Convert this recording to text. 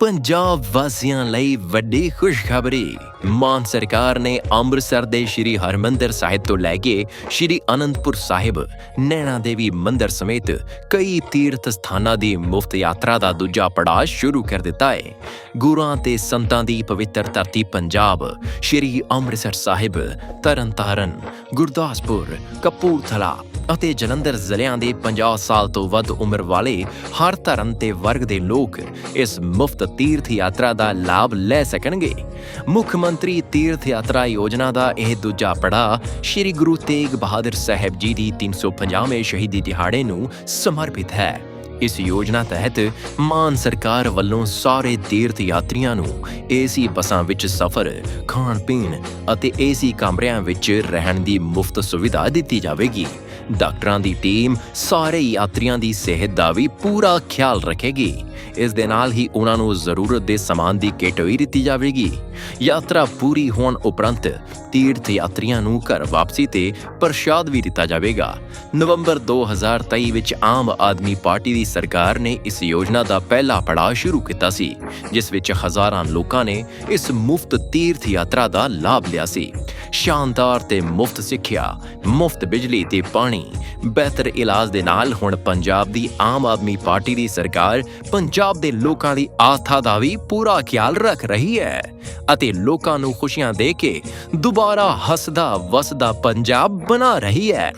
ਪੰਜਾਬ ਵਾਸੀਆਂ ਲਈ ਵੱਡੀ ਖੁਸ਼ਖਬਰੀ। ਮਾਨ ਸਰਕਾਰ ਨੇ ਅੰਮ੍ਰਿਤਸਰ ਦੇ ਸ਼੍ਰੀ ਹਰਮੰਦਰ ਸਾਹਿਬ ਤੋਂ ਲੈ ਕੇ ਸ਼੍ਰੀ ਅਨੰਦਪੁਰ ਸਾਹਿਬ, ਨੈਣਾ ਦੇਵੀ ਮੰਦਿਰ ਸਮੇਤ ਕਈ ਤੀਰਥ ਸਥਾਨਾਂ ਦੀ ਮੁਫਤ ਯਾਤਰਾ ਦਾ ਦੂਜਾ ਪੜਾਅ ਸ਼ੁਰੂ ਕਰ ਦਿੱਤਾ ਹੈ। ਗੁਰਾਂ ਤੇ ਸੰਤਾਂ ਦੀ ਪਵਿੱਤਰ ਧਰਤੀ ਪੰਜਾਬ, ਸ਼੍ਰੀ ਅੰਮ੍ਰਿਤਸਰ ਸਾਹਿਬ, ਤਰਨਤਾਰਨ, ਗੁਰਦਾਸਪੁਰ, ਕਪੂਰਥਲਾ ਅਤੇ ਜਲੰਧਰ ਜ਼ਿਲ੍ਹਿਆਂ ਦੇ 50 ਸਾਲ ਤੋਂ ਵੱਧ ਉਮਰ ਵਾਲੇ ਹਰ ਧਰਮ ਤੇ ਵਰਗ ਦੇ ਲੋਕ ਇਸ ਮੁਫਤ ਤੀਰਥ ਯਾਤਰਾ ਦਾ ਲਾਭ ਲੈ ਸਕਣਗੇ। ਮੁੱਖ ਮੰਤਰੀ ਤੀਰਥ ਯਾਤਰਾ ਯੋਜਨਾ ਦਾ ਇਹ ਦੂਜਾ ਪੜਾਅ ਸ੍ਰੀ ਗੁਰੂ ਤੇਗ ਬਹਾਦਰ ਸਾਹਿਬ ਜੀ ਦੀ 350ਵੇਂ ਸ਼ਹੀਦੀ ਦਿਹਾੜੇ ਨੂੰ ਸਮਰਪਿਤ ਹੈ। ਇਸ ਯੋਜਨਾ ਤਹਿਤ ਮਾਨ ਸਰਕਾਰ ਵੱਲੋਂ ਸਾਰੇ ਤੀਰਥ ਯਾਤਰੀਆਂ ਨੂੰ ਏਸੀ ਬੱਸਾਂ ਵਿੱਚ ਸਫ਼ਰ ਖਾਣ ਪੀਣ ਅਤੇ ਏਸੀ ਕਮਰਿਆਂ ਵਿੱਚ ਰਹਿਣ ਦੀ ਮੁਫਤ ਸੁਵਿਧਾ ਦਿੱਤੀ ਜਾਵੇਗੀ। ਡਾਕਟਰਾਂ ਦੀ ਟੀਮ ਸਾਰੇ ਯਾਤਰੀਆਂ ਦੀ ਸਿਹਤ ਦਾ ਵੀ ਪੂਰਾ ਖਿਆਲ ਰੱਖੇਗੀ। ਇਸ ਦੇ ਨਾਲ ਹੀ ਉਹਨਾਂ ਨੂੰ ਜ਼ਰੂਰਤ ਦੇ ਸਮਾਨ ਦੀ ਕਿੱਟ ਵੀ ਦਿੱਤੀ ਜਾਵੇਗੀ। ਯਾਤਰਾ ਪੂਰੀ ਹੋਣ ਉਪਰੰਤ ਤੀਰਥ ਯਾਤਰੀਆਂ ਨੂੰ ਘਰ ਵਾਪਸੀ ਤੇ ਪ੍ਰਸ਼ਾਦ ਵੀ ਦਿੱਤਾ ਜਾਵੇਗਾ। ਨਵੰਬਰ 2023 ਵਿੱਚ ਆਮ ਆਦਮੀ ਪਾਰਟੀ ਦੀ ਸਰਕਾਰ ਨੇ ਇਸ ਯੋਜਨਾ ਦਾ ਪਹਿਲਾ ਪੜਾਅ ਸ਼ੁਰੂ ਕੀਤਾ ਸੀ, ਜਿਸ ਵਿੱਚ ਹਜ਼ਾਰਾਂ ਲੋਕਾਂ ਨੇ ਇਸ ਮੁਫਤ ਤੀਰਥ ਯਾਤਰਾ ਦਾ ਲਾਭ ਲਿਆ ਸੀ। ਸ਼ਾਨਦਾਰ ਤੇ ਮੁਫਤ ਸਿੱਖਿਆ, ਮੁਫਤ ਬਿਜਲੀ ਤੇ ਪਾਣੀ। ਬਿਹਤਰ ਇਲਾਜ ਦੇ ਨਾਲ ਹੁਣ ਪੰਜਾਬ ਦੀ ਆਮ ਆਦਮੀ ਪਾਰਟੀ ਦੀ ਸਰਕਾਰ ਪੰਜਾਬ ਦੇ ਲੋਕਾਂ ਦੀ ਆਸਥਾ ਦਾ ਵੀ ਪੂਰਾ ਖਿਆਲ ਰੱਖ ਰਹੀ ਹੈ ਅਤੇ ਲੋਕਾਂ ਨੂੰ ਖੁਸ਼ੀਆਂ ਦੇ ਕੇ ਦੁਬਾਰਾ ਹੱਸਦਾ ਵਸਦਾ ਪੰਜਾਬ ਬਣਾ ਰਹੀ ਹੈ।